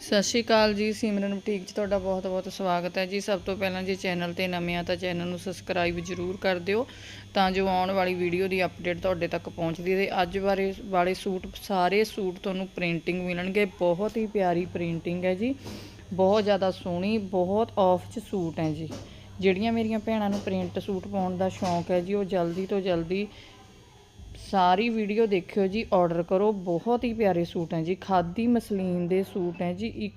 ਸਤਿ ਸ਼੍ਰੀ ਅਕਾਲ ਜੀ, ਸਿਮਰਨ ਬੁਟੀਕ 'ਚ ਤੁਹਾਡਾ ਬਹੁਤ-ਬਹੁਤ ਸਵਾਗਤ ਹੈ ਜੀ। ਸਭ ਤੋਂ ਪਹਿਲਾਂ ਜੇ ਚੈਨਲ ਤੇ ਨਵੇਂ ਆ ਤਾਂ ਚੈਨਲ ਨੂੰ ਸਬਸਕ੍ਰਾਈਬ ਜ਼ਰੂਰ ਕਰ ਦਿਓ ਤਾਂ ਜੋ ਆਉਣ ਵਾਲੀ ਵੀਡੀਓ ਦੀ ਅਪਡੇਟ ਤੁਹਾਡੇ ਤੱਕ ਪਹੁੰਚਦੀ ਰਹੇ। ਅੱਜ ਬਾਰੇ ਵਾਲੇ ਸੂਟ, ਸਾਰੇ ਸੂਟ ਤੁਹਾਨੂੰ ਪ੍ਰਿੰਟਿੰਗ ਮਿਲਣਗੇ। ਬਹੁਤ ਹੀ ਪਿਆਰੀ ਪ੍ਰਿੰਟਿੰਗ ਹੈ ਜੀ। ਬਹੁਤ ਜ਼ਿਆਦਾ ਸੋਹਣੀ, ਬਹੁਤ ਆਫ 'ਚ ਸੂਟ ਹੈ ਜੀ। ਜਿਹੜੀਆਂ ਮੇਰੀਆਂ ਭੈਣਾਂ ਨੂੰ ਪ੍ਰਿੰਟ ਸੂਟ ਪਾਉਣ ਦਾ ਸ਼ੌਂਕ ਹੈ ਜੀ, ਉਹ ਜਲਦੀ ਤੋਂ ਜਲਦੀ ਸਾਰੀ ਵੀਡੀਓ ਦੇਖਿਓ ਜੀ ਆਰਡਰ ਕਰੋ। ਬਹੁਤ ਹੀ ਪਿਆਰੇ ਸੂਟ ਹੈ ਜੀ। ਖਾਦੀ ਮਸਲੀਨ ਦੇ ਸੂਟ ਹੈ ਜੀ। ਇੱਕ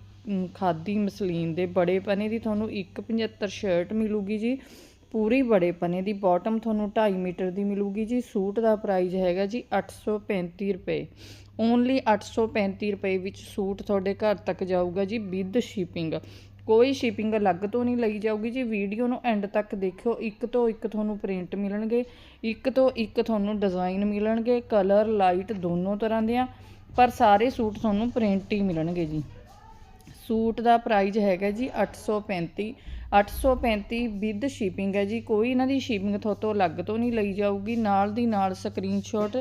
ਖਾਦੀ ਮਸਲੀਨ ਦੇ ਬੜੇ ਪਨੇ ਦੀ ਤੁਹਾਨੂੰ 175 ਸ਼ਰਟ ਮਿਲੂਗੀ ਜੀ। ਪੂਰੀ ਬੜੇ ਪਨੇ ਦੀ। ਬਾਟਮ ਤੁਹਾਨੂੰ 2.5 ਮੀਟਰ ਦੀ ਮਿਲੂਗੀ ਜੀ। ਸੂਟ ਦਾ ਪ੍ਰਾਈਸ ਹੈਗਾ ਜੀ 835 ਰੁਪਏ। ਓਨਲੀ 835 ਰੁਪਏ ਵਿੱਚ ਸੂਟ ਤੁਹਾਡੇ ਘਰ ਤੱਕ ਜਾਊਗਾ ਜੀ ਵਿਦ ਸ਼ਿਪਿੰਗ ਕੋਈ ਸ਼ਿਪਿੰਗ ਅਲੱਗ ਤੋਂ ਨਹੀਂ ਲਈ ਜਾਊਗੀ ਜੀ। ਵੀਡੀਓ ਨੂੰ ਐਂਡ ਤੱਕ ਦੇਖਿਓ। ਇੱਕ ਤੋਂ ਇੱਕ ਤੁਹਾਨੂੰ ਪ੍ਰਿੰਟ ਮਿਲਣਗੇ। ਇੱਕ ਤੋਂ ਇੱਕ ਤੁਹਾਨੂੰ ਡਿਜ਼ਾਈਨ ਮਿਲਣਗੇ। ਕਲਰ ਲਾਈਟ ਦੋਨੋਂ ਤਰ੍ਹਾਂ ਦੇ ਪਰ ਸਾਰੇ ਸੂਟ ਤੁਹਾਨੂੰ ਪ੍ਰਿੰਟ ਹੀ ਮਿਲਣਗੇ ਜੀ। ਸੂਟ ਦਾ ਪ੍ਰਾਈਸ ਹੈਗਾ ਜੀ 835 835 ਵਿਦ ਸ਼ਿਪਿੰਗ ਹੈ ਜੀ। ਕੋਈ ਇਹਨਾਂ ਦੀ ਸ਼ਿਪਿੰਗ ਤੁਹਾਤੋਂ ਅਲੱਗ ਤੋਂ ਨਹੀਂ ਲਈ ਜਾਊਗੀ। ਨਾਲ ਦੀ ਨਾਲ ਸਕਰੀਨਸ਼ਾਟ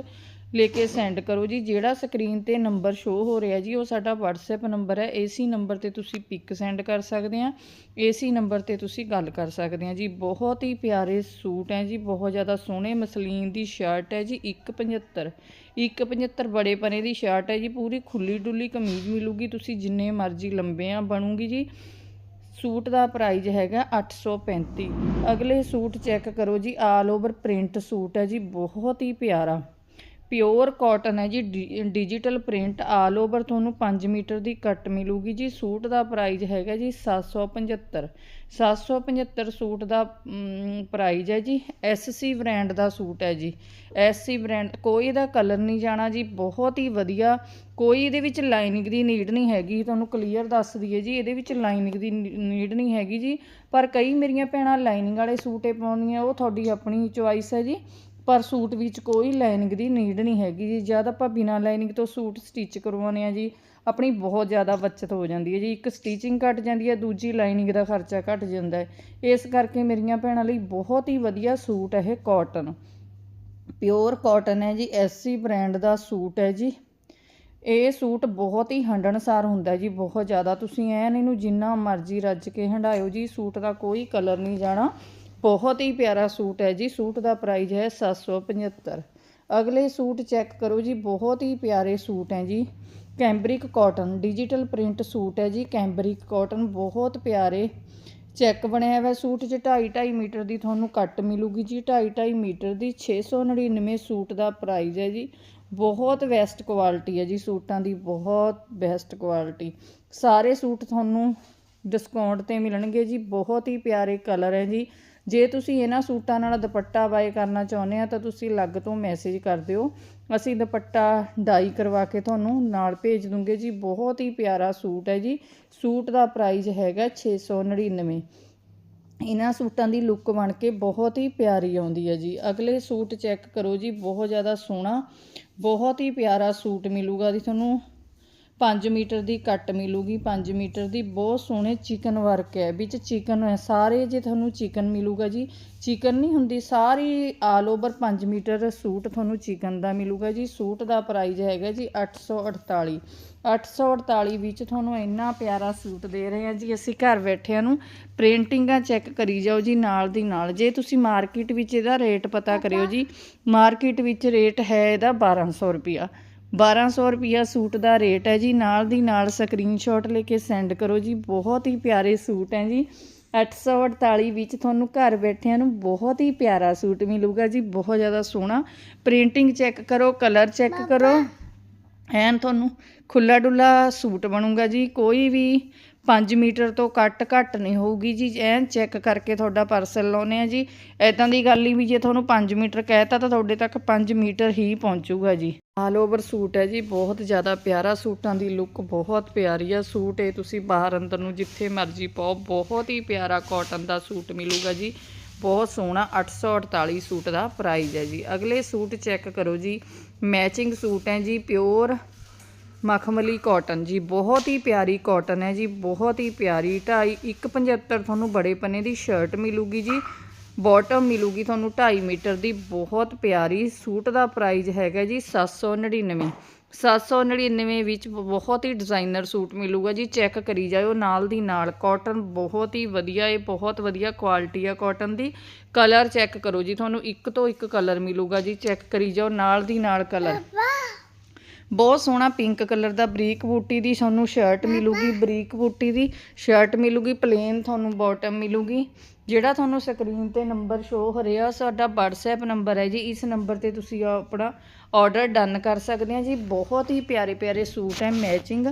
ਲੈ ਕੇ ਸੈਂਡ ਕਰੋ ਜੀ। ਜਿਹੜਾ ਸਕਰੀਨ ਤੇ ਨੰਬਰ ਸ਼ੋ ਹੋ ਰਿਹਾ ਜੀ, ਉਹ ਸਾਡਾ WhatsApp ਨੰਬਰ ਹੈ। ਏਸੀ ਨੰਬਰ ਤੇ ਤੁਸੀਂ ਪਿਕ ਸੈਂਡ ਕਰ ਸਕਦੇ ਆ ਏਸੀ ਨੰਬਰ ਤੇ ਤੁਸੀਂ ਗੱਲ ਕਰ ਸਕਦੇ ਆ ਜੀ। ਬਹੁਤ ਹੀ ਪਿਆਰੇ ਸੂਟ ਹੈ ਜੀ। ਬਹੁਤ ਜ਼ਿਆਦਾ ਸੋਹਣੇ, ਮਸਲੀਨ ਦੀ ਸ਼ਰਟ ਹੈ ਜੀ। 175 175 ਬੜੇ ਪਨੇ ਦੀ ਸ਼ਰਟ ਹੈ ਜੀ। ਪੂਰੀ ਖੁੱਲੀ ਡੁੱਲੀ ਕਮੀਜ਼ ਮਿਲੂਗੀ। ਤੁਸੀਂ ਜਿੰਨੇ ਮਰਜ਼ੀ ਲੰਬੇ ਆ ਬਣੂਗੀ ਜੀ। ਸੂਟ ਦਾ ਪ੍ਰਾਈਸ ਹੈਗਾ 835 ਅਗਲੇ ਸੂਟ ਚੈੱਕ ਕਰੋ ਜੀ। ਆਲ ਓਵਰ ਪ੍ਰਿੰਟ ਸੂਟ ਹੈ ਜੀ। ਬਹੁਤ ਹੀ ਪਿਆਰਾ। ਪਿਓਰ ਕਾਟਨ ਹੈ ਜੀ, ਡਿ- ਡਿਜੀਟਲ ਪ੍ਰਿੰਟ ਆਲ ਓਵਰ ਤੁਹਾਨੂੰ 5 ਮੀਟਰ ਦੀ ਕੱਟ ਮਿਲੂਗੀ ਜੀ। ਸੂਟ ਦਾ ਪ੍ਰਾਈਸ ਹੈਗਾ ਜੀ 775 775 ਸੂਟ ਦਾ ਪ੍ਰਾਈਸ ਹੈ ਜੀ। ਐਸਸੀ ਬ੍ਰਾਂਡ ਦਾ ਸੂਟ ਹੈ ਜੀ। ਐਸਸੀ ਬ੍ਰਾਂਡ, ਕੋਈ ਇਹਦਾ ਕਲਰ ਨਹੀਂ ਜਾਣਾ ਜੀ। ਬਹੁਤ ਹੀ ਵਧੀਆ, ਕੋਈ ਇਹਦੇ ਵਿੱਚ ਲਾਈਨਿੰਗ ਦੀ ਨੀਡ ਨਹੀਂ ਹੈਗੀ। ਤੁਹਾਨੂੰ ਕਲੀਅਰ ਦੱਸ ਦਈਏ ਜੀ, ਇਹਦੇ ਵਿੱਚ ਲਾਈਨਿੰਗ ਦੀ ਨੀਡ ਨਹੀਂ ਹੈਗੀ ਜੀ। ਪਰ ਕਈ ਮੇਰੀਆਂ ਭੈਣਾਂ ਲਾਈਨਿੰਗ ਵਾਲੇ ਸੂਟ ਸੂਟੇ ਪਾਉਂਦੀਆਂ, ਉਹ ਤੁਹਾਡੀ ਆਪਣੀ ਚੁਆਇਸ ਹੈ ਜੀ। ਪਰ ਸੂਟ ਵਿੱਚ ਕੋਈ ਲਾਈਨਿੰਗ ਦੀ ਨੀਡ ਨਹੀਂ ਹੈਗੀ ਜੀ। ਜਦ ਆਪਾਂ ਬਿਨਾਂ ਲਾਈਨਿੰਗ ਤੋਂ ਸੂਟ ਸਟਿਚ ਕਰਵਾਉਂਦੇ ਆ ਜੀ, ਆਪਣੀ ਬਹੁਤ ਜ਼ਿਆਦਾ ਬਚਤ ਹੋ ਜਾਂਦੀ ਹੈ ਜੀ। ਇੱਕ ਸਟੀਚਿੰਗ ਘਟ ਜਾਂਦੀ ਹੈ, ਦੂਜੀ ਲਾਈਨਿੰਗ ਦਾ ਖਰਚਾ ਘਟ ਜਾਂਦਾ ਹੈ। ਇਸ ਕਰਕੇ ਮੇਰੀਆਂ ਭੈਣਾਂ ਲਈ ਬਹੁਤ ਹੀ ਵਧੀਆ ਸੂਟ ਹੈ ਇਹ ਕਾਟਨ ਪਿਓਰ ਕਾਟਨ ਹੈ ਜੀ, ਐਸਸੀ ਬ੍ਰਾਂਡ ਦਾ ਸੂਟ ਹੈ ਜੀ। ਇਹ ਸੂਟ ਬਹੁਤ ਹੀ ਹੰਡਣਸਾਰ ਹੁੰਦਾ ਜੀ, ਬਹੁਤ ਜ਼ਿਆਦਾ। ਤੁਸੀਂ ਐਨ ਇਹਨੂੰ ਜਿੰਨਾ ਮਰਜ਼ੀ ਰੱਜ ਕੇ ਹੰਡਾਇਓ ਜੀ, ਸੂਟ ਦਾ ਕੋਈ ਕਲਰ ਨਹੀਂ ਜਾਣਾ। ਬਹੁਤ ਹੀ ਪਿਆਰਾ ਸੂਟ ਹੈ ਜੀ। ਸੂਟ ਦਾ ਪ੍ਰਾਈਜ਼ ਹੈ 775 ਅਗਲੇ ਸੂਟ ਚੈੱਕ ਕਰੋ ਜੀ, ਬਹੁਤ ਹੀ ਪਿਆਰੇ ਸੂਟ ਹੈ ਜੀ। Cambric cotton digital print suit ਹੈ ਜੀ। ਕੈਂਬਰਿਕ ਕਾਟਨ ਬਹੁਤ ਪਿਆਰੇ। ਚੈੱਕ ਬਣਿਆ ਹੋਇਆ ਸੂਟ 'ਚ 2.5 2.5 ਮੀਟਰ ਦੀ ਤੁਹਾਨੂੰ ਕੱਟ ਮਿਲੂਗੀ ਜੀ। 2.5 2.5 ਮੀਟਰ ਦੀ 699 ਸੂਟ ਦਾ ਪ੍ਰਾਈਜ਼ ਹੈ ਜੀ। ਬਹੁਤ ਬੈਸਟ ਕੁਆਲਿਟੀ ਹੈ ਜੀ ਸੂਟਾਂ ਦੀ, ਬਹੁਤ ਬੈਸਟ ਕੁਆਲਿਟੀ ਸਾਰੇ ਸੂਟ ਤੁਹਾਨੂੰ ਡਿਸਕਾਊਂਟ ਤੇ ਮਿਲਣਗੇ ਜੀ। ਬਹੁਤ ਹੀ ਪਿਆਰੇ ਕਲਰ ਹੈ ਜੀ। ਜੇ ਤੁਸੀਂ ਇਹਨਾਂ ਸੂਟਾਂ ਨਾਲ ਦੁਪੱਟਾ ਬਾਏ ਕਰਨਾ ਚਾਹੁੰਦੇ ਆ ਤਾਂ ਤੁਸੀਂ ਅਲੱਗ ਤੋਂ ਮੈਸੇਜ ਕਰ ਦਿਓ। ਅਸੀਂ ਦੁਪੱਟਾ ਡਾਈ ਕਰਵਾ ਕੇ ਤੁਹਾਨੂੰ ਨਾਲ ਭੇਜ ਦੂੰਗੇ ਜੀ। ਬਹੁਤ ਹੀ ਪਿਆਰਾ ਸੂਟ ਹੈ ਜੀ। ਸੂਟ ਦਾ ਪ੍ਰਾਈਸ ਹੈਗਾ 699 ਇਹਨਾਂ ਸੂਟਾਂ ਦੀ ਲੁੱਕ ਬਣ ਕੇ ਬਹੁਤ ਹੀ ਪਿਆਰੀ ਆਉਂਦੀ ਹੈ ਜੀ। ਅਗਲੇ ਸੂਟ ਚੈੱਕ ਕਰੋ ਜੀ। ਬਹੁਤ ਜ਼ਿਆਦਾ ਸੋਹਣਾ, ਬਹੁਤ ਹੀ ਪਿਆਰਾ ਸੂਟ ਮਿਲੂਗਾ ਜੀ ਤੁਹਾਨੂੰ। 5 ਮੀਟਰ ਦੀ ਕੱਟ ਮਿਲੂਗੀ 5 ਮੀਟਰ ਦੀ ਬਹੁਤ ਸੋਹਣੇ ਚਿਕਨ ਵਰਕ ਹੈ। ਵਿੱਚ ਚਿਕਨ ਹੈ, ਸਾਰੇ ਜੇ ਤੁਹਾਨੂੰ ਚਿਕਨ ਮਿਲੂਗਾ ਜੀ, ਚਿਕਨ ਨਹੀਂ ਹੁੰਦੀ, ਸਾਰੀ ਆਲ ਓਵਰ 5 ਮੀਟਰ ਸੂਟ ਤੁਹਾਨੂੰ ਚਿਕਨ ਦਾ ਮਿਲੂਗਾ ਜੀ। ਸੂਟ ਦਾ ਪ੍ਰਾਈਸ ਹੈਗਾ ਜੀ 848 848 ਵਿੱਚ ਤੁਹਾਨੂੰ ਇੰਨਾ ਪਿਆਰਾ ਸੂਟ ਦੇ ਰਹੇ ਹਾਂ ਜੀ ਅਸੀਂ ਘਰ ਬੈਠਿਆਂ ਨੂੰ। ਪ੍ਰਿੰਟਿੰਗਾਂ ਚੈੱਕ ਕਰੀ ਜਾਓ ਜੀ ਨਾਲ ਦੀ ਨਾਲ। ਜੇ ਤੁਸੀਂ ਮਾਰਕੀਟ ਵਿੱਚ ਇਹਦਾ ਰੇਟ ਪਤਾ ਕਰਿਓ ਜੀ ਮਾਰਕੀਟ ਵਿੱਚ ਰੇਟ ਹੈ ਇਹਦਾ 1200 ਰੁਪਿਆ 1200 ਰੁਪਿਆ ਸੂਟ ਦਾ ਰੇਟ ਹੈ ਜੀ। ਨਾਲ ਦੀ ਨਾਲ ਸਕਰੀਨਸ਼ਾਟ ਲੈ ਕੇ ਸੈਂਡ ਕਰੋ ਜੀ। ਬਹੁਤ ਹੀ ਪਿਆਰੇ ਸੂਟ ਹੈ ਜੀ। 848 ਵਿੱਚ ਤੁਹਾਨੂੰ ਘਰ ਬੈਠਿਆਂ ਨੂੰ ਬਹੁਤ ਹੀ ਪਿਆਰਾ ਸੂਟ ਮਿਲੂਗਾ ਜੀ। ਬਹੁਤ ਜ਼ਿਆਦਾ ਸੋਹਣਾ। ਪ੍ਰਿੰਟਿੰਗ ਚੈੱਕ ਕਰੋ ਕਲਰ ਚੈੱਕ ਕਰੋ। ਐਨ ਤੁਹਾਨੂੰ ਖੁੱਲਾ ਡੁੱਲਾ ਸੂਟ ਬਣੂਗਾ ਜੀ। ਕੋਈ ਵੀ 5 ਮੀਟਰ ਤੋਂ ਕੱਟ ਘੱਟ ਨਹੀਂ ਹੋਊਗੀ ਜੀ, ਐਨ ਚੈੱਕ ਕਰਕੇ ਤੁਹਾਡਾ ਪਾਰਸਲ ਲਾਉਨੇ ਆ ਜੀ। ਐਦਾਂ ਦੀ ਗੱਲ ਹੀ ਵੀ ਜੇ ਤੁਹਾਨੂੰ 5 ਮੀਟਰ ਕਹਿਤਾ ਤਾਂ ਤੁਹਾਡੇ ਤੱਕ 5 ਮੀਟਰ ਹੀ ਪਹੁੰਚੂਗਾ ਜੀ। ਆਲ ਓਵਰ ਸੂਟ ਹੈ ਜੀ, ਬਹੁਤ ਜ਼ਿਆਦਾ ਪਿਆਰਾ ਸੂਟਾਂ ਦੀ ਲੁੱਕ ਬਹੁਤ ਪਿਆਰੀ ਆ ਸੂਟ। ਇਹ ਤੁਸੀਂ ਬਾਹਰ ਅੰਦਰ ਨੂੰ ਜਿੱਥੇ ਮਰਜ਼ੀ ਪਾਓ, ਬਹੁਤ ਹੀ ਪਿਆਰਾ ਕਾਟਨ ਦਾ ਸੂਟ ਮਿਲੂਗਾ ਜੀ। ਬਹੁਤ ਸੋਹਣਾ 848 ਸੂਟ ਦਾ ਪ੍ਰਾਈਸ ਹੈ ਜੀ। ਅਗਲੇ ਸੂਟ ਚੈੱਕ ਕਰੋ ਜੀ। ਮੈਚਿੰਗ ਸੂਟ ਹੈ ਜੀ ਪਿਓਰ ਮਖਮਲੀ ਕਾਟਨ ਜੀ, ਬਹੁਤ ਹੀ ਪਿਆਰੀ ਕਾਟਨ ਹੈ ਜੀ, ਬਹੁਤ ਹੀ ਪਿਆਰੀ 2.5 175 ਤੁਹਾਨੂੰ ਬੜੇ ਪੰਨੇ ਦੀ ਸ਼ਰਟ ਮਿਲੂਗੀ ਜੀ ਬਾਟਮ ਮਿਲੂਗੀ ਤੁਹਾਨੂੰ 2.5 ਮੀਟਰ ਦੀ, ਬਹੁਤ ਪਿਆਰੀ, ਸੂਟ ਦਾ ਪ੍ਰਾਈਸ ਹੈਗਾ ਜੀ 799 799 ਵਿੱਚ ਬਹੁਤ ਹੀ ਡਿਜ਼ਾਈਨਰ ਸੂਟ ਮਿਲੂਗਾ ਜੀ ਚੈੱਕ ਕਰੀ ਜਾਇਓ ਨਾਲ ਦੀ ਨਾਲ ਕਾਟਨ ਬਹੁਤ ਹੀ ਵਧੀਆ ਹੈ ਬਹੁਤ ਵਧੀਆ ਕੁਆਲਿਟੀ ਆ ਕਾਟਨ ਦੀ ਕਲਰ ਚੈੱਕ ਕਰੋ ਜੀ, ਤੁਹਾਨੂੰ ਇੱਕ ਤੋਂ ਇੱਕ ਕਲਰ ਮਿਲੂਗਾ ਜੀ ਚੈੱਕ ਕਰੀ ਜਾਓ ਨਾਲ ਦੀ ਨਾਲ ਕਲਰ ਬਹੁਤ ਸੋਹਣਾ ਪਿੰਕ ਕਲਰ ਦਾ ਬਰੀਕ ਬੂਟੀ ਦੀ ਤੁਹਾਨੂੰ ਸ਼ਰਟ ਮਿਲੂਗੀ, ਬਰੀਕ ਬੂਟੀ ਦੀ ਸ਼ਰਟ ਮਿਲੂਗੀ ਪਲੇਨ ਤੁਹਾਨੂੰ ਬਾਟਮ ਮਿਲੂਗੀ। ਜਿਹੜਾ ਤੁਹਾਨੂੰ ਸਕਰੀਨ ਤੇ ਨੰਬਰ ਸ਼ੋ ਹੋ ਰਿਹਾ, ਸਾਡਾ WhatsApp ਨੰਬਰ ਹੈ ਜੀ। ਇਸ ਨੰਬਰ ਤੇ ਤੁਸੀਂ ਆਪਣਾ ਆਰਡਰ ਡਨ ਕਰ ਸਕਦੇ ਆ ਜੀ। ਬਹੁਤ ਹੀ ਪਿਆਰੇ ਪਿਆਰੇ ਸੂਟ ਹੈ ਮੈਚਿੰਗ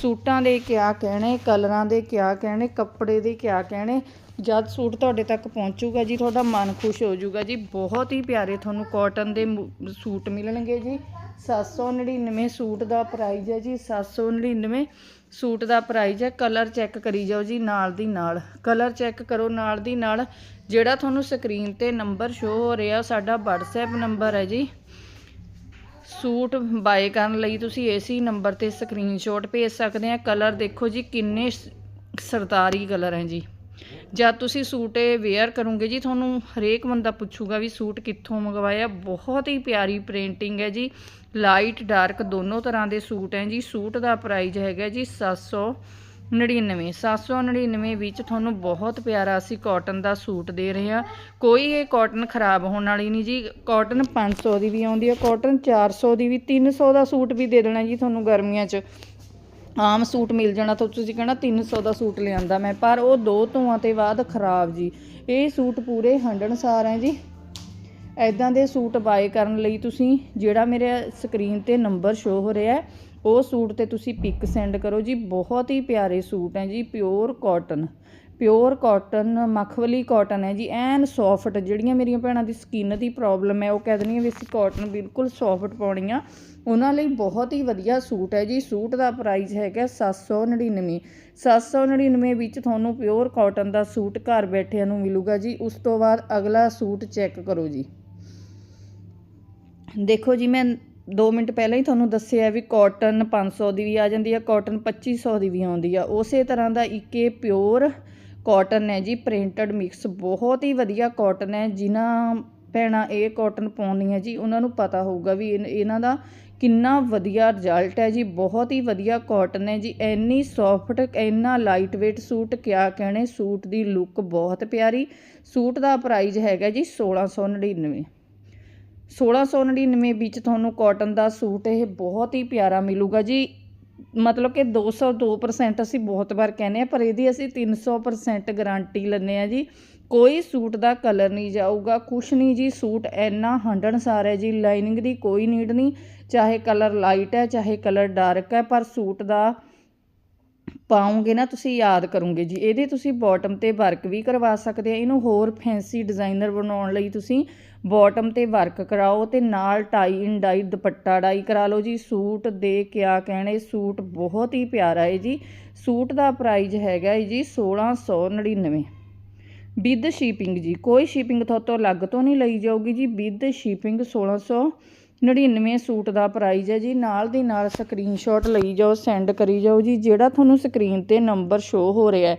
ਸੂਟਾਂ ਦੇ ਕਿਆ ਕਹਿਣੇ ਕਲਰਾਂ ਦੇ ਕਿਆ ਕਹਿਣੇ, ਕੱਪੜੇ ਦੇ ਕਿਆ ਕਹਿਣੇ। ਜਦ ਸੂਟ ਤੁਹਾਡੇ ਤੱਕ ਪਹੁੰਚੂਗਾ ਜੀ, ਤੁਹਾਡਾ ਮਨ ਖੁਸ਼ ਹੋ ਜਾਊਗਾ ਜੀ। ਬਹੁਤ ਹੀ ਪਿਆਰੇ ਤੁਹਾਨੂੰ ਕਾਟਨ ਦੇ ਸੂਟ ਮਿਲਣਗੇ ਜੀ। 799 ਸੂਟ ਦਾ ਪ੍ਰਾਈਜ਼ ਹੈ ਜੀ 799 ਸੂਟ ਦਾ ਪ੍ਰਾਈਜ਼ ਹੈ। ਕਲਰ ਚੈੱਕ ਕਰੀ ਜਾਓ ਜੀ ਨਾਲ ਦੀ ਨਾਲ। ਕਲਰ ਚੈੱਕ ਕਰੋ ਨਾਲ ਦੀ ਨਾਲ। ਜਿਹੜਾ ਤੁਹਾਨੂੰ ਸਕਰੀਨ ਤੇ ਨੰਬਰ ਸ਼ੋ ਹੋ ਰਿਹਾ, ਸਾਡਾ WhatsApp ਨੰਬਰ ਹੈ ਜੀ। ਸੂਟ ਬਾਏ ਕਰਨ ਲਈ ਤੁਸੀਂ ਇਸੇ ਨੰਬਰ ਤੇ ਸਕਰੀਨਸ਼ਾਟ ਭੇਜ ਸਕਦੇ ਆ। ਕਲਰ ਦੇਖੋ ਜੀ, ਕਿੰਨੇ ਸ- ਸਰਦਾਰੀ ਕਲਰ ਹੈ ਜੀ। ਜਦ ਤੁਸੀਂ ਸੂਟ ਇਹ ਵੇਅਰ ਕਰੋਗੇ ਜੀ, ਤੁਹਾਨੂੰ ਹਰੇਕ ਬੰਦਾ ਪੁੱਛੂਗਾ ਵੀ ਸੂਟ ਕਿੱਥੋਂ ਮੰਗਵਾਇਆ। ਬਹੁਤ ਹੀ ਪਿਆਰੀ ਪ੍ਰਿੰਟਿੰਗ ਹੈ ਜੀ। ਲਾਈਟ ਡਾਰਕ ਦੋਨੋਂ ਤਰ੍ਹਾਂ ਦੇ ਸੂਟ ਹੈ ਜੀ। ਸੂਟ ਦਾ ਪ੍ਰਾਈਸ ਹੈਗਾ ਜੀ 799 799 ਵਿੱਚ ਤੁਹਾਨੂੰ ਬਹੁਤ ਪਿਆਰਾ ਅਸੀਂ ਕਾਟਨ ਦਾ ਸੂਟ ਦੇ ਰਹੇ ਹਾਂ। ਕੋਈ ਇਹ ਕਾਟਨ ਖਰਾਬ ਹੋਣ ਵਾਲੀ ਨਹੀਂ ਜੀ। ਕਾਟਨ 500 ਦੀ ਵੀ ਆਉਂਦੀ ਹੈ ਕਾਟਨ 400 ਦੀ ਵੀ 300 ਦਾ ਸੂਟ ਵੀ ਦੇ ਦੇਣਾ ਜੀ ਤੁਹਾਨੂੰ ਗਰਮੀਆਂ 'ਚ। ਆਮ ਸੂਟ ਮਿਲ ਜਾਣਾ ਤਾਂ ਤੁਸੀਂ ਕਹਿਣਾ 300 ਦਾ ਸੂਟ ਲਿਆਂਦਾ ਮੈਂ, ਪਰ ਉਹ ਦੋ ਧੋਆਂ ਤੇ ਬਾਅਦ ਖਰਾਬ ਜੀ। ਇਹ ਸੂਟ ਪੂਰੇ ਹੰਡਣਸਾਰ ਹੈ ਜੀ। ਐਦਾਂ ਦੇ ਸੂਟ ਬਾਏ ਕਰਨ ਲਈ ਤੁਸੀਂ ਜਿਹੜਾ ਮੇਰੇ ਸਕਰੀਨ ਤੇ ਨੰਬਰ ਸ਼ੋ ਹੋ ਰਿਹਾ ਉਹ ਸੂਟ ਤੇ ਤੁਸੀਂ ਪਿਕ ਸੈਂਡ ਕਰੋ ਜੀ। ਬਹੁਤ ਹੀ ਪਿਆਰੇ ਸੂਟ ਹੈ ਜੀ ਪਿਓਰ ਕਾਟਨ ਪਿਓਰ ਕਾਟਨ ਮਖਵਲੀ ਕਾਟਨ ਹੈ ਜੀ। ਐਨ ਸੌਫਟ ਜਿਹੜੀਆਂ ਮੇਰੀਆਂ ਭੈਣਾਂ ਦੀ ਸਕਿਨ ਦੀ ਪ੍ਰੋਬਲਮ ਹੈ, ਉਹ ਕਹਿ ਦਿੰਦੀਆਂ ਵੀ ਅਸੀਂ ਕਾਟਨ ਬਿਲਕੁਲ ਸੌਫਟ ਪਾਉਣੀ ਆ। ਉਹਨਾਂ ਲਈ ਬਹੁਤ ਹੀ ਵਧੀਆ ਸੂਟ ਹੈ ਜੀ। ਸੂਟ ਦਾ ਪ੍ਰਾਈਸ ਹੈਗਾ 799 799 ਵਿੱਚ ਤੁਹਾਨੂੰ ਪਿਓਰ ਕਾਟਨ ਦਾ ਸੂਟ ਘਰ ਬੈਠਿਆਂ ਨੂੰ ਮਿਲੂਗਾ ਜੀ। ਉਸ ਤੋਂ ਬਾਅਦ ਅਗਲਾ ਸੂਟ ਚੈੱਕ ਕਰੋ ਜੀ। ਦੇਖੋ ਜੀ, ਮੈਂ 2 ਮਿੰਟ ਪਹਿਲਾਂ ਹੀ ਤੁਹਾਨੂੰ ਦੱਸਿਆ ਵੀ ਕਾਟਨ 500 ਦੀ ਵੀ ਆ ਜਾਂਦੀ ਹੈ ਕਾਟਨ 2500 ਦੀ ਵੀ ਆਉਂਦੀ ਆ। ਉਸੇ ਤਰ੍ਹਾਂ ਦਾ ਇੱਕ ਇਹ ਪਿਓਰ ਕਾਟਨ ਹੈ ਜੀ ਪ੍ਰਿੰਟਡ ਮਿਕਸ ਬਹੁਤ ਹੀ ਵਧੀਆ ਕਾਟਨ ਹੈ। ਜਿਨ੍ਹਾਂ ਭੈਣਾਂ ਇਹ ਕਾਟਨ ਪਾਉਂਦੀਆਂ ਜੀ, ਉਹਨਾਂ ਨੂੰ ਪਤਾ ਹੋਊਗਾ ਵੀ ਇਨ- ਇਹਨਾਂ ਦਾ ਕਿੰਨਾ ਵਧੀਆ ਰਿਜ਼ਲਟ ਹੈ ਜੀ, ਬਹੁਤ ਹੀ ਵਧੀਆ ਕਾਟਨ ਹੈ ਜੀ, ਇੰਨੀ ਸੌਫਟ ਇੰਨਾ ਲਾਈਟ weight ਸੂਟ, ਕਿਆ ਕਹਿਣੇ, ਸੂਟ ਦੀ ਲੁੱਕ ਬਹੁਤ ਪਿਆਰੀ। ਸੂਟ ਦਾ ਪ੍ਰਾਈਸ ਹੈਗਾ ਜੀ 1699 1699 ਵਿੱਚ ਤੁਹਾਨੂੰ ਕਾਟਨ ਦਾ ਸੂਟ ਇਹ ਬਹੁਤ ਹੀ ਪਿਆਰਾ ਮਿਲੂਗਾ ਜੀ। ਮਤਲਬ ਕਿ 202% ਅਸੀਂ ਬਹੁਤ ਵਾਰ ਕਹਿੰਦੇ ਆ ਪਰ ਇਹਦੀ ਅਸੀਂ 300% ਗਾਰੰਟੀ ਲੈਂਦੇ ਆ ਜੀ। ਕੋਈ ਸੂਟ ਦਾ ਕਲਰ ਨਹੀਂ ਜਾਊਗਾ, ਕੁਛ ਨਹੀਂ ਜੀ, ਸੂਟ ਇੰਨਾ ਹੰਡਣਸਾਰ ਹੈ ਜੀ ਲਾਈਨਿੰਗ ਦੀ ਕੋਈ ਨੀਡ ਨਹੀਂ, ਚਾਹੇ ਕਲਰ ਲਾਈਟ ਹੈ, ਚਾਹੇ ਕਲਰ ਡਾਰਕ ਹੈ, ਪਰ ਸੂਟ ਦਾ ਪਾਉਂਗੇ ਨਾ, ਤੁਸੀਂ ਯਾਦ ਕਰੋਗੇ ਜੀ, ਇਹਦੇ ਤੁਸੀਂ ਬਾਟਮ ਤੇ ਵਰਕ ਵੀ ਕਰਵਾ ਸਕਦੇ ਆ, ਇਹਨੂੰ ਹੋਰ ਫੈਂਸੀ ਡਿਜ਼ਾਈਨਰ ਬਣਾਉਣ ਲਈ ਤੁਸੀਂ ਬਾਟਮ ਤੇ ਵਰਕ ਕਰਾਓ ਤੇ ਨਾਲ ਟਾਈ ਇਨ ਡਾਈ ਦੁਪੱਟਾ ਡਾਈ ਕਰਾ ਲਓ ਜੀ, ਸੂਟ ਦੇ ਕਿਆ ਕਹਿਣੇ, ਸੂਟ ਬਹੁਤ ਹੀ ਪਿਆਰਾ ਹੈ ਜੀ, ਸੂਟ ਦਾ ਪ੍ਰਾਈਸ ਹੈਗਾ ਹੈ ਜੀ 1699 ਵਿਦ ਸ਼ਿਪਿੰਗ ਜੀ। ਕੋਈ ਸ਼ਿਪਿੰਗ ਤੁਹਾਤੋਂ ਅਲੱਗ ਤੋਂ ਨਹੀਂ ਲਈ ਜਾਊਗੀ ਜੀ। ਵਿਦ ਸ਼ਿਪਿੰਗ 1699 ਸੂਟ ਦਾ ਪ੍ਰਾਈਜ਼ ਹੈ ਜੀ। ਨਾਲ ਦੀ ਨਾਲ ਸਕਰੀਨਸ਼ਾਟ ਲਈ ਜਾਓ, ਸੈਂਡ ਕਰੀ ਜਾਓ ਜੀ। ਜਿਹੜਾ ਤੁਹਾਨੂੰ ਸਕਰੀਨ ਤੇ ਨੰਬਰ ਸ਼ੋ ਹੋ ਰਿਹਾ ਹੈ,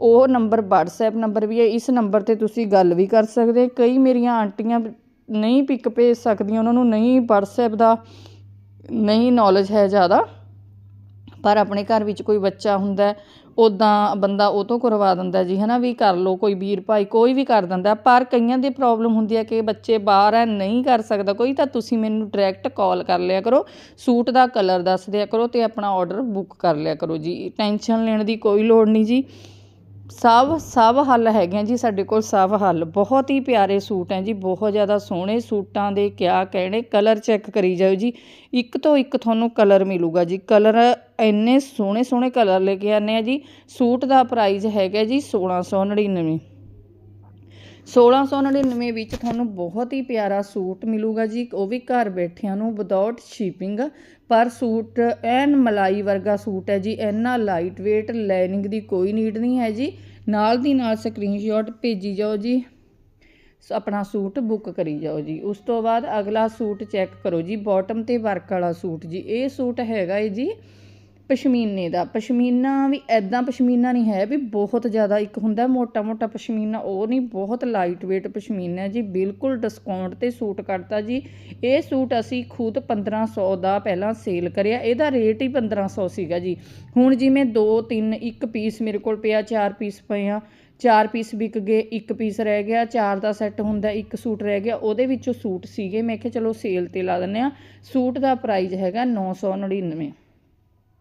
ਉਹ ਨੰਬਰ WhatsApp ਨੰਬਰ ਵੀ ਹੈ। ਇਸ ਨੰਬਰ ਤੇ ਤੁਸੀਂ ਗੱਲ ਵੀ ਕਰ ਸਕਦੇ। ਕਈ ਮੇਰੀਆਂ ਆਂਟੀਆਂ ਨਹੀਂ ਪਿਕ ਭੇਜ ਸਕਦੀਆਂ, ਉਹਨਾਂ ਨੂੰ ਨਹੀਂ WhatsApp ਦਾ ਨਹੀਂ ਨੌਲੇਜ ਹੈ ਜ਼ਿਆਦਾ। ਪਰ ਆਪਣੇ ਘਰ ਵਿੱਚ ਕੋਈ ਬੱਚਾ ਹੁੰਦਾ ਉੱਦਾਂ ਬੰਦਾ ਉਹ ਤੋਂ ਕਰਵਾ ਦਿੰਦਾ ਜੀ ਹੈ ਨਾ ਵੀ ਕਰ ਲਓ, ਕੋਈ ਵੀਰ ਭਾਈ ਕੋਈ ਵੀ ਕਰ ਦਿੰਦਾ। ਪਰ ਕਈਆਂ ਦੀ ਪ੍ਰੋਬਲਮ ਹੁੰਦੀ ਹੈ ਕਿ ਬੱਚੇ ਬਾਹਰ ਹੈ ਨਹੀਂ ਕਰ ਸਕਦਾ ਕੋਈ, ਤਾਂ ਤੁਸੀਂ ਮੈਨੂੰ ਡਾਇਰੈਕਟ ਕਾਲ ਕਰ ਲਿਆ ਕਰੋ। ਸੂਟ ਦਾ ਕਲਰ ਦੱਸ ਦਿਆ ਕਰੋ ਅਤੇ ਆਪਣਾ ਔਡਰ ਬੁੱਕ ਕਰ ਲਿਆ ਕਰੋ ਜੀ। ਟੈਨਸ਼ਨ ਲੈਣ ਦੀ ਕੋਈ ਲੋੜ ਨਹੀਂ ਜੀ। ਸਭ ਸਭ ਹੱਲ ਹੈਗੇ ਆ ਜੀ, ਸਾਡੇ ਕੋਲ ਸਭ ਹੱਲ। ਬਹੁਤ ਹੀ ਪਿਆਰੇ ਸੂਟ ਹੈ ਜੀ, ਬਹੁਤ ਜ਼ਿਆਦਾ ਸੋਹਣੇ ਸੂਟਾਂ ਦੇ ਕਿਆ ਕਹਿਣੇ, ਕਲਰ ਚੈੱਕ ਕਰੀ ਜਾਓ ਜੀ। ਇੱਕ ਤੋਂ ਇੱਕ ਤੁਹਾਨੂੰ ਕਲਰ ਮਿਲੂਗਾ ਜੀ। ਕਲਰ ਇੰਨੇ ਸੋਹਣੇ ਸੋਹਣੇ ਕਲਰ ਲੈ ਕੇ ਆਨੇ ਆ ਜੀ। ਸੂਟ ਦਾ ਪ੍ਰਾਈਸ ਹੈਗਾ ਜੀ 1699 1699 ਵਿੱਚ ਤੁਹਾਨੂੰ ਬਹੁਤ ਹੀ ਪਿਆਰਾ ਸੂਟ ਮਿਲੂਗਾ ਜੀ। ਉਹ ਵੀ ਘਰ ਬੈਠਿਆਂ ਨੂੰ ਵਿਦਆਊਟ ਸ਼ਿਪਿੰਗ ਪਰ ਸੂਟ ਐਨ ਮਲਾਈ ਵਰਗਾ ਸੂਟ ਹੈ ਜੀ, ਇੰਨਾ ਲਾਈਟ weight ਲਾਈਨਿੰਗ ਦੀ ਕੋਈ ਨੀਡ ਨਹੀਂ ਹੈ ਜੀ। ਨਾਲ ਦੀ ਨਾਲ ਸਕਰੀਨਸ਼ਾਟ ਭੇਜੀ ਜਾਓ ਜੀ। ਆਪਣਾ ਸੂਟ ਬੁੱਕ ਕਰੀ ਜਾਓ ਜੀ। ਉਸ ਤੋਂ ਬਾਅਦ ਅਗਲਾ ਸੂਟ ਚੈੱਕ ਕਰੋ ਜੀ ਬਾਟਮ ਤੇ ਵਰਕ ਵਾਲਾ ਸੂਟ ਜੀ। ਇਹ ਸੂਟ ਹੈਗਾ ਹੈ ਜੀ ਪਸ਼ਮੀਨੇ ਦਾ। ਪਸ਼ਮੀਨਾ ਵੀ ਐਦਾਂ ਪਸ਼ਮੀਨਾ ਨਹੀਂ ਹੈ ਵੀ ਬਹੁਤ ਜ਼ਿਆਦਾ ਇੱਕ ਹੁੰਦਾ ਮੋਟਾ ਮੋਟਾ ਪਸ਼ਮੀਨਾ, ਉਹ ਨਹੀਂ, ਬਹੁਤ ਲਾਈਟ weight ਪਸ਼ਮੀਨਾ ਜੀ, ਬਿਲਕੁਲ ਡਿਸਕਾਊਂਟ ਤੇ ਸੂਟ ਕੱਢਤਾ ਜੀ। ਇਹ ਸੂਟ ਅਸੀਂ ਖੁਦ 1500 ਦਾ ਪਹਿਲਾਂ ਸੇਲ ਕਰਿਆ, ਇਹਦਾ ਰੇਟ ਹੀ 1500 ਸੀਗਾ ਜੀ। ਹੁਣ ਜਿਵੇਂ 2 3 ਇੱਕ ਪੀਸ ਮੇਰੇ ਕੋਲ ਪਿਆ 4 ਪੀਸ ਪਏ ਆ, ਚਾਰ ਪੀਸ ਵਿਕ ਗਏ, ਇੱਕ ਪੀਸ ਰਹਿ ਗਿਆ, ਚਾਰ ਦਾ ਸੈੱਟ ਹੁੰਦਾ, ਇੱਕ ਸੂਟ ਰਹਿ ਗਿਆ, ਉਹਦੇ ਵਿੱਚੋਂ ਸੂਟ ਸੀਗੇ। ਮੈਂ ਕਿਹਾ ਚਲੋ ਸੇਲ ਤੇ ਲਾ ਦਿੰਨੇ ਆ ਸੂਟ ਦਾ ਪ੍ਰਾਈਸ ਹੈਗਾ 999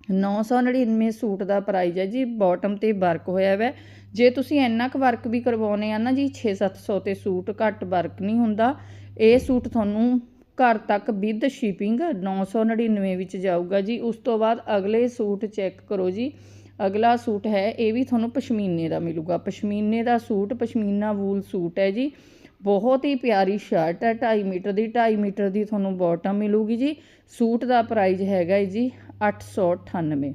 999 ਸੂਟ ਦਾ ਪ੍ਰਾਈਸ ਹੈ ਜੀ ਬਾਟਮ ਤੇ ਵਰਕ ਹੋਇਆ ਵੈ। ਜੇ ਤੁਸੀਂ ਇੰਨਾ ਕੁ ਵਰਕ ਵੀ ਕਰਵਾਉਨੇ ਆ ਨਾ ਜੀ 6-700 ਤੇ ਸੂਟ ਘੱਟ ਵਰਕ ਨਹੀਂ ਹੁੰਦਾ। ਇਹ ਸੂਟ ਤੁਹਾਨੂੰ ਘਰ ਤੱਕ ਵਿਦ ਸ਼ਿਪਿੰਗ 999 ਵਿੱਚ ਜਾਊਗਾ ਜੀ। ਉਸ ਤੋਂ ਬਾਅਦ ਅਗਲੇ ਸੂਟ ਚੈੱਕ ਕਰੋ ਜੀ। ਅਗਲਾ ਸੂਟ ਹੈ, ਇਹ ਵੀ ਤੁਹਾਨੂੰ ਪਸ਼ਮੀਨੇ ਦਾ ਮਿਲੂਗਾ। ਪਸ਼ਮੀਨੇ ਦਾ ਸੂਟ, ਪਸ਼ਮੀਨਾ ਵੂਲ ਸੂਟ ਹੈ ਜੀ। ਬਹੁਤ ਹੀ ਪਿਆਰੀ ਸ਼ਰਟ ਹੈ 2.5 ਮੀਟਰ ਦੀ 2.5 ਮੀਟਰ ਦੀ ਤੁਹਾਨੂੰ ਬਾਟਮ ਮਿਲੂਗੀ ਜੀ। ਸੂਟ ਦਾ ਪ੍ਰਾਈਸ ਹੈਗਾ ਹੈ ਜੀ 898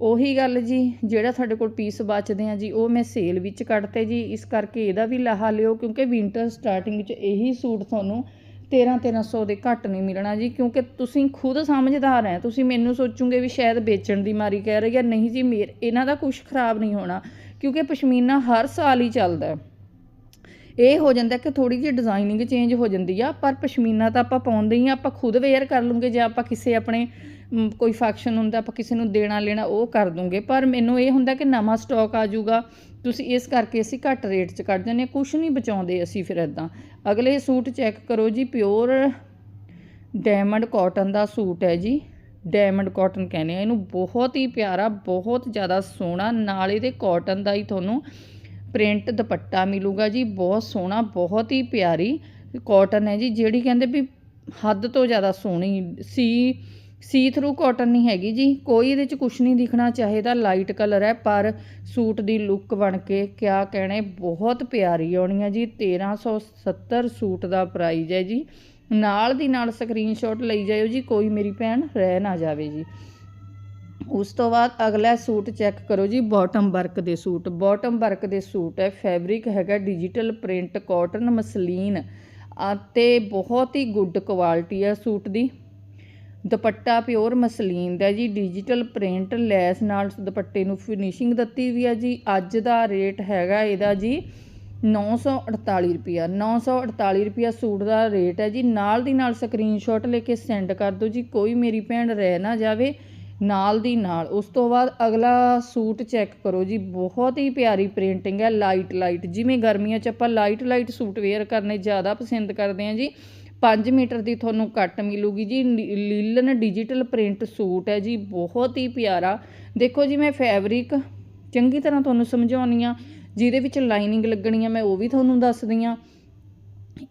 ਉਹੀ ਗੱਲ ਜੀ, ਜਿਹੜਾ ਤੁਹਾਡੇ ਕੋਲ ਪੀਸ ਬਚਦੇ ਆ ਜੀ, ਉਹ ਮੈਂ ਸੇਲ ਵਿੱਚ ਕੱਢਤੇ ਜੀ, ਇਸ ਕਰਕੇ ਇਹਦਾ ਵੀ ਲਾਹਾ ਲਿਓ, ਕਿਉਂਕਿ ਵਿੰਟਰ ਸਟਾਰਟਿੰਗ ਵਿੱਚ ਇਹੀ ਸੂਟ ਤੁਹਾਨੂੰ 13 1300 ਦੇ ਘੱਟ ਨਹੀਂ ਮਿਲਣਾ ਜੀ, ਕਿਉਂਕਿ ਤੁਸੀਂ ਖੁਦ ਸਮਝਦਾਰ ਹੈ। ਤੁਸੀਂ ਮੈਨੂੰ ਸੋਚੋਗੇ ਵੀ ਸ਼ਾਇਦ ਵੇਚਣ ਦੀ ਮਾਰੀ ਕਹਿ ਰਹੀ ਹੈ ਨਹੀਂ ਜੀ ਮੇਰ ਇਹਨਾਂ ਦਾ ਕੁਝ ਖਰਾਬ ਨਹੀਂ ਹੋਣਾ, ਕਿਉਂਕਿ ਪਸ਼ਮੀਨਾ ਹਰ ਸਾਲ ਹੀ ਚੱਲਦਾ ਹੈ। ਇਹ ਹੋ ਜਾਂਦਾ ਕਿ ਥੋੜੀ ਜਿਹੀ ਡਿਜ਼ਾਈਨਿੰਗ ਚੇਂਜ ਹੋ ਜਾਂਦੀ ਆ, ਪਰ ਪਸ਼ਮੀਨਾ ਤਾਂ ਆਪਾਂ ਪਾਉਂਦੇ ਹੀ ਆ, ਆਪਾਂ ਖੁਦ ਵੇਅਰ ਕਰ ਲੂੰਗੇ, ਜੇ ਆਪਾਂ ਕਿਸੇ ਆਪਣੇ ਕੋਈ ਫੰਕਸ਼ਨ ਹੁੰਦਾ, ਆਪਾਂ ਕਿਸੇ ਨੂੰ ਦੇਣਾ ਲੈਣਾ, ਉਹ ਕਰ ਦੂੰਗੇ। ਪਰ ਮੈਨੂੰ ਇਹ ਹੁੰਦਾ ਕਿ ਨਵਾਂ ਸਟਾਕ ਆ ਜਾਊਗਾ, ਤੁਸੀਂ ਇਸ ਕਰਕੇ ਅਸੀਂ ਘੱਟ ਰੇਟ 'ਚ ਕੱਢ ਜਾਂਦੇ ਹਾਂ ਕੁਝ ਨਹੀਂ ਬਚਾਉਂਦੇ ਅਸੀਂ ਫਿਰ ਇਦਾਂ ਅਗਲੇ ਸੂਟ ਚੈੱਕ ਕਰੋ ਜੀ ਪਿਓਰ ਡਾਇਮੰਡ ਕਾਟਨ ਦਾ ਸੂਟ ਹੈ ਜੀ ਡਾਇਮੰਡ ਕਾਟਨ ਕਹਿੰਦੇ ਆ, ਇਹਨੂੰ ਬਹੁਤ ਹੀ ਪਿਆਰਾ, ਬਹੁਤ ਜ਼ਿਆਦਾ ਸੋਹਣਾ, ਨਾਲ ਇਹਦੇ ਕਾਟਨ ਦਾ ਹੀ ਤੁਹਾਨੂੰ ਪ੍ਰਿੰਟ ਦੁਪੱਟਾ ਮਿਲੂਗਾ ਜੀ, ਬਹੁਤ ਸੋਹਣਾ, ਬਹੁਤ ਹੀ ਪਿਆਰੀ ਕਾਟਨ ਹੈ ਜੀ, ਜਿਹੜੀ ਕਹਿੰਦੇ ਵੀ ਹੱਦ ਤੋਂ ਜ਼ਿਆਦਾ ਸੋਹਣੀ, ਸੀ ਸੀ ਥਰੂ ਕਾਟਨ ਨਹੀਂ ਹੈਗੀ ਜੀ, ਕੋਈ ਇਹਦੇ ਚ ਕੁਝ ਨਹੀਂ ਦਿਖਣਾ ਚਾਹੀਦਾ ਲਾਈਟ ਕਲਰ ਹੈ, ਪਰ ਸੂਟ ਦੀ ਲੁੱਕ ਬਣ ਕੇ ਕਿਆ ਕਹਿਣੇ, ਬਹੁਤ ਪਿਆਰੀ ਆਉਣੀ ਹੈ ਜੀ 1370 ਸੂਟ ਦਾ ਪ੍ਰਾਈਜ਼ ਹੈ ਜੀ, ਨਾਲ ਦੀ ਨਾਲ ਸਕਰੀਨਸ਼ਾਟ ਲਈ ਜਾਇਓ ਜੀ, ਕੋਈ ਮੇਰੀ ਭੈਣ ਰਹਿ ਨਾ ਜਾਵੇ ਜੀ। ਉਸ ਤੋਂ ਬਾਅਦ ਅਗਲਾ ਸੂਟ ਚੈੱਕ ਕਰੋ ਜੀ ਬਾਟਮ ਵਰਕ ਦੇ ਸੂਟ। ਬਾਟਮ ਵਰਕ ਦੇ ਸੂਟ ਹੈ ਫੈਬਰਿਕ ਹੈਗਾ ਡਿਜੀਟਲ ਪ੍ਰਿੰਟ ਕਾਟਨ ਮਸਲੀਨ, ਅਤੇ ਬਹੁਤ ਹੀ ਗੁੱਡ ਕੁਆਲਿਟੀ ਹੈ ਸੂਟ ਦੀ। ਦੁਪੱਟਾ ਪਿਓਰ ਮਸਲੀਨ ਦਾ ਜੀ ਡਿਜੀਟਲ ਪ੍ਰਿੰਟ ਲੈਸ ਨਾਲ ਦੁਪੱਟੇ ਨੂੰ ਫਿਨਿਸ਼ਿੰਗ ਦਿੱਤੀ ਵੀ ਹੈ ਜੀ। ਅੱਜ ਦਾ ਰੇਟ ਹੈਗਾ ਇਹਦਾ ਜੀ 948 ਰੁਪਿਆ 948 ਰੁਪਿਆ ਸੂਟ ਦਾ ਰੇਟ ਹੈ ਜੀ। ਨਾਲ ਦੀ ਨਾਲ ਸਕਰੀਨਸ਼ਾਟ ਲੈ ਕੇ ਸੈਂਡ ਕਰ ਦਿਓ ਜੀ। ਕੋਈ ਮੇਰੀ ਭੈਣ ਰਹਿ ਨਾ ਜਾਵੇ ਨਾਲ ਦੀ ਨਾਲ। ਉਸ ਤੋਂ ਬਾਅਦ ਅਗਲਾ ਸੂਟ ਚੈੱਕ ਕਰੋ ਜੀ। ਬਹੁਤ ਹੀ ਪਿਆਰੀ ਪ੍ਰਿੰਟਿੰਗ ਹੈ, ਲਾਈਟ ਲਾਈਟ। ਜਿਵੇਂ ਗਰਮੀਆਂ 'ਚ ਆਪਾਂ ਲਾਈਟ ਲਾਈਟ ਸੂਟ ਵੇਅਰ ਕਰਨੇ ਜ਼ਿਆਦਾ ਪਸੰਦ ਕਰਦੇ ਹਾਂ ਜੀ 5 ਮੀਟਰ ਦੀ ਤੁਹਾਨੂੰ ਕੱਟ ਮਿਲੂਗੀ ਜੀ। ਨੀ- ਲੀਲਨ ਡਿਜੀਟਲ ਪ੍ਰਿੰਟ ਸੂਟ ਹੈ ਜੀ, ਬਹੁਤ ਹੀ ਪਿਆਰਾ। ਦੇਖੋ ਜੀ, ਮੈਂ ਫੈਬਰਿਕ ਚੰਗੀ ਤਰ੍ਹਾਂ ਤੁਹਾਨੂੰ ਸਮਝਾਉਣੀ ਆ ਜਿਹਦੇ ਵਿੱਚ ਲਾਈਨਿੰਗ ਲੱਗਣੀ ਆ, ਮੈਂ ਉਹ ਵੀ ਤੁਹਾਨੂੰ ਦੱਸਦੀ ਆ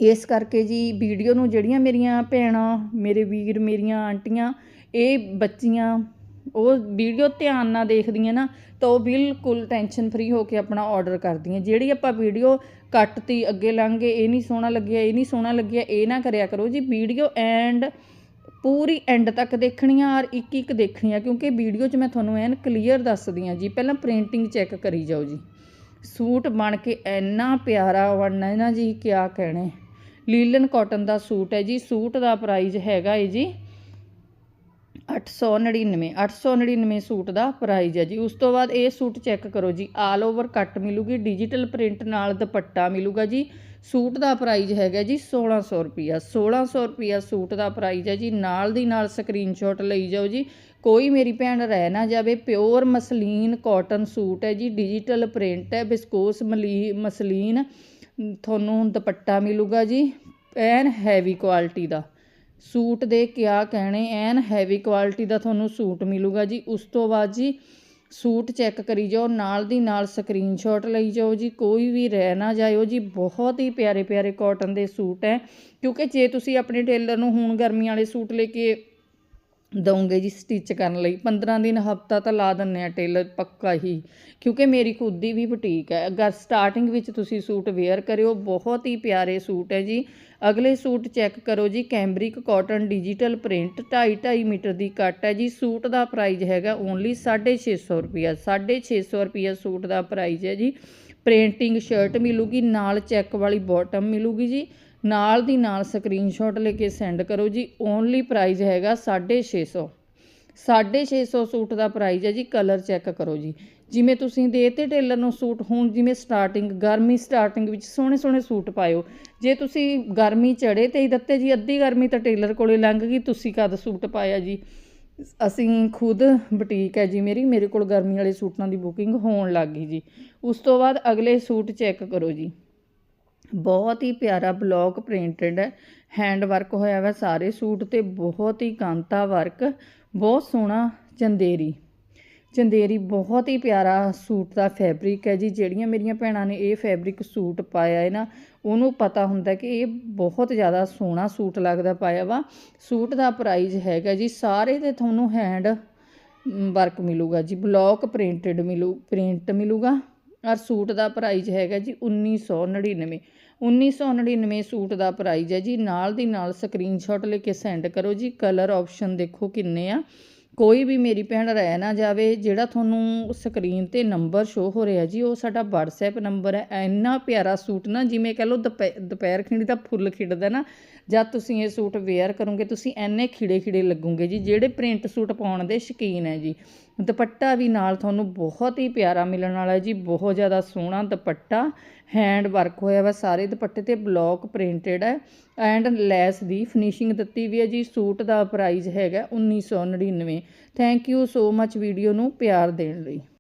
ਇਸ ਕਰਕੇ ਜੀ, ਵੀਡੀਓ ਨੂੰ ਜਿਹੜੀਆਂ ਮੇਰੀਆਂ ਭੈਣਾਂ, ਮੇਰੇ ਵੀਰ, ਮੇਰੀਆਂ ਆਂਟੀਆਂ, ਇਹ ਬੱਚੀਆਂ ਉਹ ਵੀਡੀਓ ਧਿਆਨ ਨਾਲ ਦੇਖਦੀਆਂ ਨਾ ਤਾਂ ਉਹ ਬਿਲਕੁਲ ਟੈਨਸ਼ਨ ਫਰੀ ਹੋ ਕੇ ਆਪਣਾ ਆਰਡਰ ਕਰਦੀਆਂ। ਜਿਹੜੀ ਆਪਾਂ ਵੀਡੀਓ ਕੱਟਤੀ, ਅੱਗੇ ਲੰਘ ਗਏ, ਇਹ ਨਹੀਂ ਸੋਹਣਾ ਲੱਗਿਆ, ਇਹ ਨਹੀਂ ਸੋਹਣਾ ਲੱਗਿਆ, ਇਹ ਨਾ ਕਰਿਆ ਕਰੋ ਜੀ। ਵੀਡੀਓ ਐਂਡ ਪੂਰੀ ਐਂਡ ਤੱਕ ਦੇਖਣੀਆਂ ਔਰ ਇੱਕ ਇੱਕ ਦੇਖਣੀ ਆ ਕਿਉਂਕਿ ਵੀਡੀਓ 'ਚ ਮੈਂ ਤੁਹਾਨੂੰ ਐਨ ਕਲੀਅਰ ਦੱਸਦੀ ਹਾਂ ਜੀ, ਪਹਿਲਾਂ ਪ੍ਰਿੰਟਿੰਗ ਚੈੱਕ ਕਰੀ ਜਾਓ ਜੀ। ਸੂਟ ਬਣ ਕੇ ਇੰਨਾ ਪਿਆਰਾ ਬਣਨਾ ਹੈ ਨਾ ਜੀ, ਕਿਆ ਕਹਿਣੇ ਲੀਲਨ ਕਾਟਨ ਦਾ ਸੂਟ ਹੈ ਜੀ, ਸੂਟ ਦਾ ਪ੍ਰਾਈਸ ਹੈਗਾ ਹੈ ਜੀ। 899 899 ਸੂਟ ਦਾ ਪ੍ਰਾਈਜ਼ ਹੈ ਜੀ। ਉਸ ਤੋਂ ਬਾਅਦ ਇਹ ਸੂਟ ਚੈੱਕ ਕਰੋ ਜੀ। ਆਲ ਓਵਰ ਕੱਟ ਮਿਲੂਗੀ ਡਿਜੀਟਲ ਪ੍ਰਿੰਟ ਨਾਲ ਦੁਪੱਟਾ ਮਿਲੂਗਾ ਜੀ। ਸੂਟ ਦਾ ਪ੍ਰਾਈਜ਼ ਹੈਗਾ ਜੀ 1600 ਰੁਪਿਆ 1600 ਰੁਪਿਆ ਸੂਟ ਦਾ ਪ੍ਰਾਈਜ਼ ਹੈ ਜੀ। ਨਾਲ ਦੀ ਨਾਲ ਸਕਰੀਨਸ਼ਾਟ ਲਈ ਜਾਓ ਜੀ। ਕੋਈ ਮੇਰੀ ਭੈਣ ਰਹਿ ਨਾ ਜਾਵੇ ਪਿਓਰ ਮਸਲੀਨ ਕਾਟਨ ਸੂਟ ਹੈ ਜੀ। ਡਿਜੀਟਲ ਪ੍ਰਿੰਟ ਹੈ ਬਿਸਕੋਸ ਮਲੀ, ਮਸਲੀਨ, ਤੁਹਾਨੂੰ ਦੁਪੱਟਾ ਮਿਲੂਗਾ ਜੀ। ਐਨ ਹੈਵੀ ਕੁਆਲਿਟੀ ਦਾ। ਸੂਟ ਦੇ ਕਿਆ ਕਹਿਣੇ, ਐਨ ਹੈਵੀ ਕੁਆਲਿਟੀ ਦਾ ਤੁਹਾਨੂੰ ਸੂਟ ਮਿਲੂਗਾ ਜੀ। ਉਸ ਤੋਂ ਬਾਅਦ ਜੀ ਸੂਟ ਚੈੱਕ ਕਰੀ ਜਾਓ, ਨਾਲ ਦੀ ਨਾਲ ਸਕਰੀਨਸ਼ਾਟ ਲਈ ਜਾਓ ਜੀ। ਕੋਈ ਵੀ ਰਹਿ ਨਾ ਜਾਇਓ ਜੀ। ਬਹੁਤ ਹੀ ਪਿਆਰੇ ਪਿਆਰੇ ਕਾਟਨ ਦੇ ਸੂਟ ਹੈ ਕਿਉਂਕਿ ਜੇ ਤੁਸੀਂ ਆਪਣੇ ਟੇਲਰ ਨੂੰ ਹੁਣ ਗਰਮੀ ਵਾਲੇ ਸੂਟ ਲੈ ਕੇ ਦਊਂਗੇ ਜੀ ਸਟਿਚ ਕਰਨ ਲਈ। 15 ਦਿਨ ਹਫਤਾ ਤਾਂ ਲਾ ਦਿੰਦੇ ਆ ਟੇਲਰ ਪੱਕਾ ਹੀ। ਕਿਉਂਕਿ ਮੇਰੀ ਖੁਦ ਦੀ ਵੀ ਬੁਟੀਕ ਹੈ। ਅਗਰ ਸਟਾਰਟਿੰਗ ਵਿੱਚ ਤੁਸੀਂ ਸੂਟ ਵੇਅਰ ਕਰਿਓ, ਬਹੁਤ ਹੀ ਪਿਆਰੇ ਸੂਟ ਹੈ ਜੀ। ਅਗਲੇ ਸੂਟ ਚੈੱਕ ਕਰੋ ਜੀ cambric cotton digital print 2.5 2.5 metre ਦੀ ਕੱਟ ਹੈ ਜੀ। ਸੂਟ ਦਾ ਪ੍ਰਾਈਸ ਹੈਗਾ ਓਨਲੀ 650 ਰੁਪਿਆ 650 ਰੁਪਿਆ ਸੂਟ ਦਾ ਪ੍ਰਾਈਸ ਹੈ ਜੀ। ਪ੍ਰਿੰਟਿੰਗ ਸ਼ਰਟ ਮਿਲੂਗੀ, ਨਾਲ ਚੈੱਕ ਵਾਲੀ ਬਾਟਮ ਮਿਲੂਗੀ ਜੀ। ਨਾਲ ਦੀ ਨਾਲ ਸਕਰੀਨਸ਼ਾਟ ਲੈ ਕੇ ਸੈਂਡ ਕਰੋ ਜੀ। ਓਨਲੀ ਪ੍ਰਾਈਸ ਹੈਗਾ 650 650 ਸੂਟ ਦਾ ਪ੍ਰਾਈਸ ਹੈ ਜੀ, ਕਲਰ ਚੈੱਕ ਕਰੋ ਜੀ। ਜਿਵੇਂ ਤੁਸੀਂ ਦੇ ਤੇ ਟੇਲਰ ਨੂੰ ਸੂਟ, ਹੁਣ ਜਿਵੇਂ ਸਟਾਰਟਿੰਗ, ਗਰਮੀ ਸਟਾਰਟਿੰਗ ਵਿੱਚ ਸੋਹਣੇ ਸੋਹਣੇ ਸੂਟ ਪਾਇਓ। ਜੇ ਤੁਸੀਂ ਗਰਮੀ ਚੜੇ ਤੇ ਹੀ ਦਿੱਤੇ ਜੀ, ਅੱਧੀ ਗਰਮੀ ਤਾਂ ਟੇਲਰ ਕੋਲੇ ਲੰਘ ਗਈ, ਤੁਸੀਂ ਕਦ ਸੂਟ ਪਾਇਆ ਜੀ? ਅਸੀਂ ਖੁਦ ਬੁਟੀਕ ਹੈ ਜੀ ਮੇਰੀ, ਮੇਰੇ ਕੋਲ ਗਰਮੀ ਵਾਲੇ ਸੂਟਾਂ ਦੀ ਬੁਕਿੰਗ ਹੋਣ ਲੱਗ ਗਈ ਜੀ। ਉਸ ਤੋਂ ਬਾਅਦ ਅਗਲੇ ਸੂਟ ਚੈੱਕ ਕਰੋ ਜੀ। ਬਹੁਤ ਹੀ ਪਿਆਰਾ ਬਲੌਕ ਪ੍ਰਿੰਟਡ ਹੈਂਡ ਵਰਕ ਹੋਇਆ ਵਾ, ਸਾਰੇ ਸੂਟ ਤੇ ਬਹੁਤ ਹੀ ਕਾਂਤਾ ਵਰਕ, ਬਹੁਤ ਸੋਹਣਾ ਚੰਦੇਰੀ। ਚੰਦੇਰੀ ਬਹੁਤ ਹੀ ਪਿਆਰਾ ਸੂਟ ਦਾ ਫੈਬਰਿਕ ਹੈ ਜੀ, ਜਿਹੜੀਆਂ ਮੇਰੀਆਂ ਭੈਣਾਂ ਨੇ ਇਹ ਫੈਬਰਿਕ ਸੂਟ ਪਾਇਆ ਹੈ ਨਾ, ਉਹਨੂੰ ਪਤਾ ਹੁੰਦਾ ਕਿ ਇਹ ਬਹੁਤ ਜ਼ਿਆਦਾ ਸੋਹਣਾ ਸੂਟ ਲੱਗਦਾ ਪਾਇਆ ਵਾ। ਸੂਟ ਦਾ ਪ੍ਰਾਈਸ ਹੈਗਾ ਜੀ, ਸਾਰੇ ਤੇ ਤੁਹਾਨੂੰ ਹੈਂਡ ਵਰਕ ਮਿਲੂਗਾ ਜੀ, ਬਲੌਕ ਪ੍ਰਿੰਟਡ ਮਿਲੂ, ਪ੍ਰਿੰਟ ਮਿਲੂਗਾ। ਔਰ ਸੂਟ ਦਾ ਪ੍ਰਾਈਸ ਹੈਗਾ ਜੀ 1999 1999 ਸੂਟ ਦਾ ਪ੍ਰਾਈਜ਼ ਹੈ ਜੀ। ਨਾਲ ਦੀ ਨਾਲ ਸਕਰੀਨਸ਼ਾਟ ਲੈ ਕੇ ਸੈਂਡ ਕਰੋ ਜੀ। ਕਲਰ ਆਪਸ਼ਨ ਦੇਖੋ ਕਿੰਨੇ ਆ। ਕੋਈ ਵੀ ਮੇਰੀ ਭੈਣ ਰਹਿ ਨਾ ਜਾਵੇ, ਜਿਹੜਾ ਤੁਹਾਨੂੰ ਸਕਰੀਨ ਤੇ ਨੰਬਰ ਸ਼ੋ ਹੋ ਰਿਹਾ ਜੀ, ਉਹ ਸਾਡਾ WhatsApp ਨੰਬਰ ਹੈ। ਇੰਨਾ ਪਿਆਰਾ ਸੂਟ ਨਾ, ਜਿਵੇਂ ਕਹ ਲਓ ਦੁਪਹਿ- ਦੁਪਹਿਰ ਖਿੰਡੀ ਦਾ ਫੁੱਲ ਖਿੜਦਾ ਨਾ, ਜਦ ਤੁਸੀਂ ਇਹ ਸੂਟ ਵੇਅਰ ਕਰੋਗੇ, ਤੁਸੀਂ ਐਨੇ ਖਿੜੇ ਖਿੜੇ ਲੱਗੋਗੇ ਜੀ, ਜਿਹੜੇ ਪ੍ਰਿੰਟ ਸੂਟ ਪਾਉਣ ਦੇ ਸ਼ੌਕੀਨ ਹੈ ਜੀ। ਦੁਪੱਟਾ ਵੀ ਨਾਲ ਤੁਹਾਨੂੰ ਬਹੁਤ ਹੀ ਪਿਆਰਾ ਮਿਲਣ ਵਾਲਾ ਜੀ, ਬਹੁਤ ਜ਼ਿਆਦਾ ਸੋਹਣਾ ਦੁਪੱਟਾ ਹੈਂਡ ਵਰਕ ਹੋਇਆ ਵਾ ਸਾਰੇ ਦੁਪੱਟੇ ਤੇ ਬਲੌਕ ਪ੍ਰਿੰਟਡ ਹੈ ਐਂਡ ਲੈਸ ਦੀ ਫਿਨਿਸ਼ਿੰਗ ਦਿੱਤੀ ਵੀ ਹੈ ਜੀ, ਸੂਟ ਦਾ ਪ੍ਰਾਈਸ ਹੈਗਾ 1999 thank you so much video ਨੂੰ ਪਿਆਰ ਦੇਣ ਲਈ।